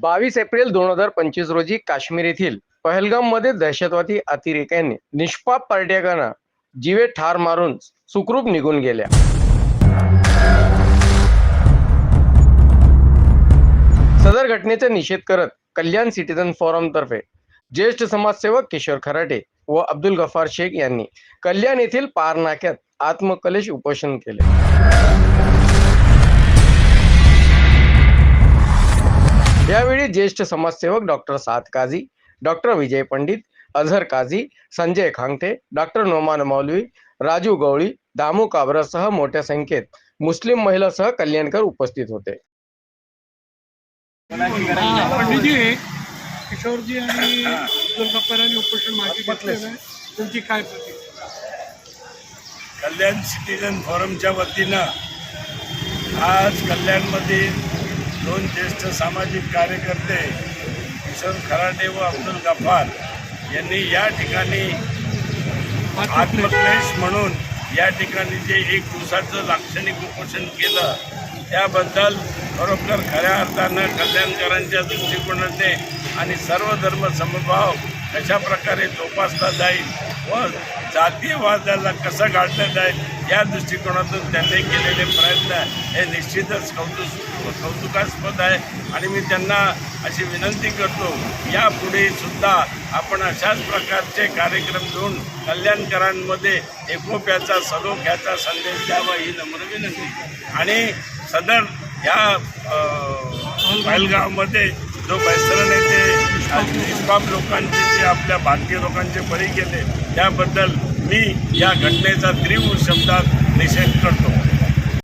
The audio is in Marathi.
बावीस एप्रिल दोन हजार पंचवीस रोजी काश्मीर येथील पहलगाममध्ये दहशतवादी अतिरेक्यांनी निष्पाप पर्यटकांना जीवे ठार मारून सुखरूप निघून गेल्या. सदर घटनेचा निषेध करत कल्याण सिटीजन फोरम तर्फे ज्येष्ठ समाजसेवक किशोर खराटे व अब्दुल गफार शेख यांनी कल्याण येथील पार नाक्यात आत्मकलेश उपोषण केले. यावेळी ज्येष्ठ समाजसेवक doctor Saad Kazi doctor Vijay Pandit Azhar Kazi Sanjay Khangte doctor Noman Maulvi Raju Gawli Damu काबरासह मोठ्या संख्येत मुस्लिम महिलासह कल्याणकर उपस्थित होते. पंडितजी किशोरजी आणि अब्दुल गप्पर यांनी उपोषण मागे घेतलेलं आहे. तुमची काय प्रतिक्रिया? कल्याण सिटीजन फोरमच्या वतीनं आज कल्याणमध्ये दोन ज्येष्ठ सामाजिक कार्यकर्ते किशोर खराटे व अब्दुल गफार यांनी या ठिकाणी आत्मक्लेश म्हणून या ठिकाणी जे एक दिवसाचं लाक्षणिक उपोषण केलं त्याबद्दल खरोखर खऱ्या अर्थानं कल्याणकरांच्या दृष्टिकोनाने आणि सर्व धर्म समभाव कशा प्रकारे जोपासला जाईल व जातीयवादाला कसं गाठण्यात आहे या दृष्टिकोनातून त्यांनी केलेले प्रयत्न हे निश्चितच कौतुक कौतुकास्पद आहे. आणि मी त्यांना अशी विनंती करतो यापुढे सुद्धा आपण अशाच प्रकारचे कार्यक्रम घेऊन कल्याणकरांमध्ये एकोप्याचा सलोख्याचा संदेश द्यावा ही नम्र विनंती. आणि सदर ह्या बैलगावमध्ये जो बैसरण आणि निष्पाप लोकांचे जे आपल्या भारतीय लोकांचे बळी गेले त्याबद्दल मी या घटनेचा तीव्र शब्दात निषेध करतो.